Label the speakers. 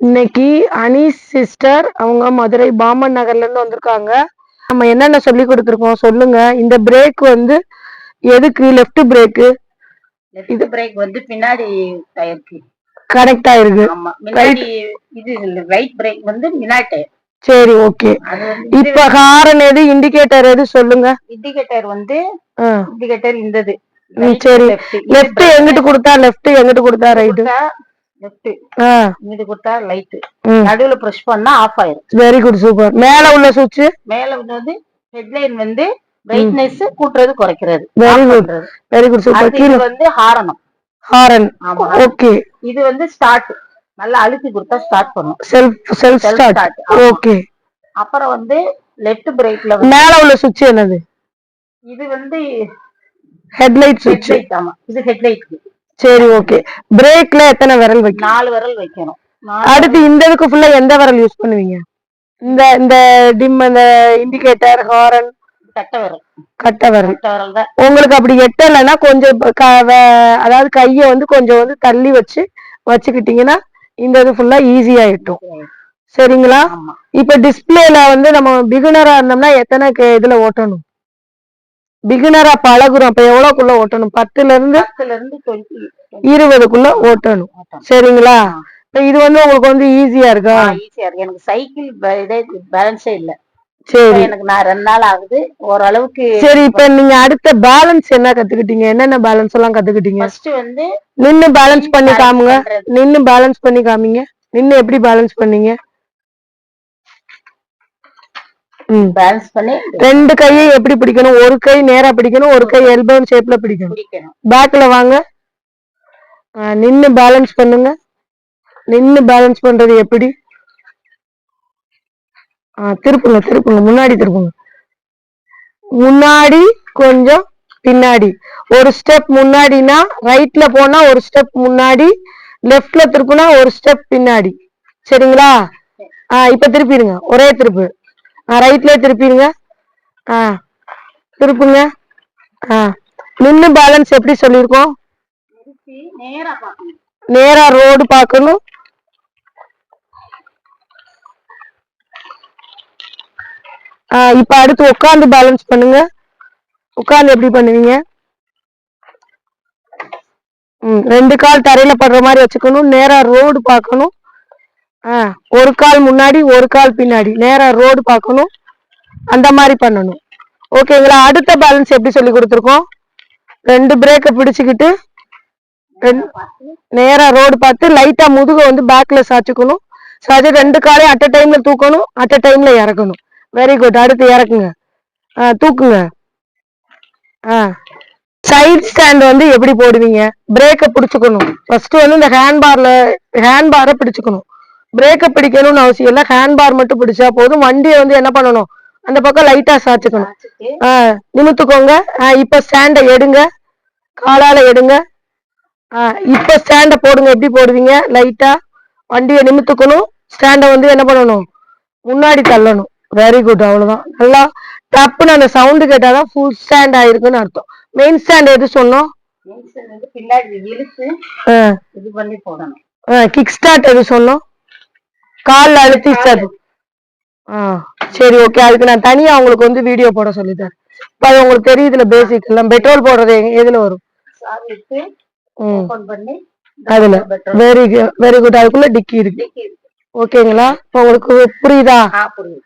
Speaker 1: இன்னைக்கு அனீஸ் சிஸ்டர் அவங்க மதுரை பாமன் நகர்ல இருந்து வந்திருக்காங்க. நம்ம என்னென்ன சொல்லி கொடுத்துருக்கோம் சொல்லுங்க. இந்த பிரேக் வந்து எதுக்கு? லெஃப்ட் பிரேக்கு
Speaker 2: லெஃப்ட் பிரேக் வந்து பின்னாடி டயருக்கு
Speaker 1: கரெக்டா இருக்கு.
Speaker 2: ஆமா. முன்னாடி இது ரைட் பிரேக் வந்து முன்னாடி டயர்
Speaker 1: சரி ஓகே இப்ப ஹாரன் எது? இண்டிகேட்டர் எது? சொல்லுங்க.
Speaker 2: இண்டிகேட்டர் வந்து இண்டிகேட்டர் இந்தது.
Speaker 1: சரி. லெஃப்ட் எங்கிட்டு கொடுத்தா? லெஃப்ட் எங்கிட்டு கொடுத்தா? ரைட்டு
Speaker 2: லெஃப்ட் இங்கிட்டு கொடுத்தா லைட் நடுவுல பிரஷ் பண்ணா ஆஃப் ஆயிரும்.
Speaker 1: வெரி குட் சூப்பர் மேல உள்ள சுவிட்ச்
Speaker 2: மேல வந்து ஹெட்லைன் வந்து பிரைட்னஸ் கூட்டுறது குறைக்கிறது.
Speaker 1: Very good. Very good super
Speaker 2: வந்து ஹாரனம்
Speaker 1: ஹாரன்.
Speaker 2: ஆமா.
Speaker 1: ஓகே
Speaker 2: இது வந்து ஸ்டார்ட் நல்லா அழுத்தி கொடுத்தா ஸ்டார்ட் பண்ணும்.
Speaker 1: Self self start. ஓகே
Speaker 2: அப்புறம் வந்து லெஃப்ட் பிரேக்ல
Speaker 1: மேல உள்ள சுவிட்ச் என்னது?
Speaker 2: இது வந்து
Speaker 1: ஹெட்லைட் சுவிட்ச்
Speaker 2: ஆமா. இது ஹெட்லைட்
Speaker 1: சரி ஓகே பிரேக்ல எத்தனை விரல் வைக்கும்
Speaker 2: நாலு விரல் வைக்கணும்.
Speaker 1: அடுத்து இந்த இதுக்கு ஃபுல்லா எந்த விரல் யூஸ் பண்ணுவீங்க? இந்த இந்த டிம் இந்த இண்டிகேட்டர் ஹாரன்
Speaker 2: கட்டை விரல்.
Speaker 1: கட்டை விரல். உங்களுக்கு அப்படி எட்டலைன்னா கொஞ்சம் அதாவது கையை வந்து கொஞ்சம் வந்து தள்ளி வச்சு வச்சுக்கிட்டீங்கன்னா இந்த இது ஃபுல்லா ஈஸியா எட்டும் சரிங்களா? இப்ப டிஸ்பிளேல வந்து நம்ம பிகினரா இருந்தோம்னா எத்தனை இதுல ஓட்டணும்? பிகினரா பழகுறோம். அப்ப எவ்வளவுக்குள்ள ஓட்டணும்? பத்துல இருந்து இருபதுக்குள்ள ஓட்டணும். சரிங்களா? இப்ப இது வந்து உங்களுக்கு வந்து ஈஸியா இருக்கா?
Speaker 2: ஈஸியா இருக்கு. எனக்கு சைக்கிள் இதே பேலன்ஸே இல்ல.
Speaker 1: சரி.
Speaker 2: எனக்கு நான் ரெண்டு நாள் ஆகுது. ஓரளவுக்கு
Speaker 1: சரி இப்ப நீங்க அடுத்த பேலன்ஸ் என்ன கத்துக்கிட்டீங்க? என்னென்ன பேலன்ஸ் எல்லாம் கத்துக்கிட்டீங்க?
Speaker 2: ஃபர்ஸ்ட் வந்து
Speaker 1: நின்னு பேலன்ஸ் பண்ணி காமுங்க. நின்னு பேலன்ஸ் பண்ணி காமிங்க. நின்னு எப்படி பேலன்ஸ் பண்ணீங்க ம்
Speaker 2: பேலன்ஸ் பண்ணி
Speaker 1: ரெண்டு கையை எப்படி பிடிக்கணும்? ஒரு கை நேரா பிடிக்கணும் ஒரு கை எல்போன் ஷேப்ல பிடிக்கணும். பேக்ல வாங்க. நின்னு பேலன்ஸ் பண்ணுங்க. நின்னு பேலன்ஸ் பண்றது எப்படி? ஆ, திருப்புங்க திருப்புங்க. முன்னாடி திருப்புங்க. முன்னாடி கொஞ்சம் பின்னாடி. ஒரு ஸ்டெப் முன்னாடினா ரைட்ல போனா ஒரு ஸ்டெப் முன்னாடி லெஃப்ட்ல திருப்புனா ஒரு ஸ்டெப் பின்னாடி. சரிங்களா? ஆ இப்ப திருப்பிடுங்க. ஒரே திருப்பு. ஆ ரைட்ல திருப்பிடுங்க. ஆ திருப்புங்க. ஆ நின்னு பேலன்ஸ் எப்படி சொல்லியிருக்கோம்?
Speaker 2: நேரா
Speaker 1: ரோடு பார்க்கணும். ஆ, இப்ப அடுத்து உட்காந்து பேலன்ஸ் பண்ணுங்க. உட்காந்து எப்படி பண்ணுவீங்க? ம், ரெண்டு கால் தரையில படுற மாதிரி வச்சுக்கணும். நேரா ரோடு பார்க்கணும். ஒரு கால் முன்னாடி ஒரு கால் பின்னாடி. நேரா ரோடு பார்க்கணும். அந்த மாதிரி பண்ணணும். ஓகேங்களா அடுத்த பேலன்ஸ் எப்படி சொல்லி கொடுத்துருக்கோம்? ரெண்டு பிரேக்கை பிடிச்சிக்கிட்டு ரெண்டு நேரா ரோடு பார்த்து லைட்டா முதுக வந்து பேக்ல சாச்சுக்கணும் சாச்சு ரெண்டு காலையும் அட் டைம்ல தூக்கணும் அட் டைம்ல இறக்கணும். வெரி குட் அடுத்து இறக்குங்க. ஆ, தூக்குங்க. ஆ. சைட் ஸ்டாண்ட் வந்து எப்படி போடுவீங்க? பிரேக்கை பிடிச்சுக்கணும். ஃபர்ஸ்ட் வந்து இந்த ஹேண்ட் பார்ல ஹேண்ட் பாரை பிடிச்சுக்கணும். பிரேக்கை பிடிக்கணும்னு அவசியம் இல்லை. ஹேண்ட் பார் மட்டும் பிடிச்சா போதும். வண்டியை வந்து என்ன பண்ணணும்? அந்த பக்கம் லைட்டா சாச்சுக்கணும்
Speaker 2: வச்சுட்டு
Speaker 1: ஆ நிமித்துக்கோங்க. ஆ இப்ப ஸ்டாண்டை எடுங்க. காலால எடுங்க. ஆ இப்ப ஸ்டாண்ட போடுங்க. எப்படி போடுவீங்க? லைட்டா வண்டியை நிமித்துக்கணும். ஸ்டாண்ட வந்து என்ன பண்ணணும்? முன்னாடி தள்ளணும். வெரி குட் அவ்வளவுதான். நல்லா டப்புன்னு அந்த சவுண்டு கேட்டாதான் ஃபுல் ஸ்டாண்ட் ஆயிருக்குன்னு அர்த்தம். மெயின் ஸ்டாண்ட் எது சொன்னோம்?
Speaker 2: பின்னாடி இழுத்து இது பண்ணி போடணும்.
Speaker 1: கிக் ஸ்டார்ட் எது சொன்னோம்? கால்ல அழுத்தி ஸ்டார்ட் ஆ சரி ஓகே அதுக்கு நான் தனியா உங்களுக்கு வந்து வீடியோ போட சொல்லித்தரேன் இப்ப அது உங்களுக்கு தெரியுதுல பேசிக் எல்லாம். பெட்ரோல் போடுறது எதுல வரும்? ம். அதுல. வெரி வெரி குட் அதுக்குள்ள டிக்கி இருக்கு. ஓகேங்களா உங்களுக்கு புரியுதா?
Speaker 2: புரியுது.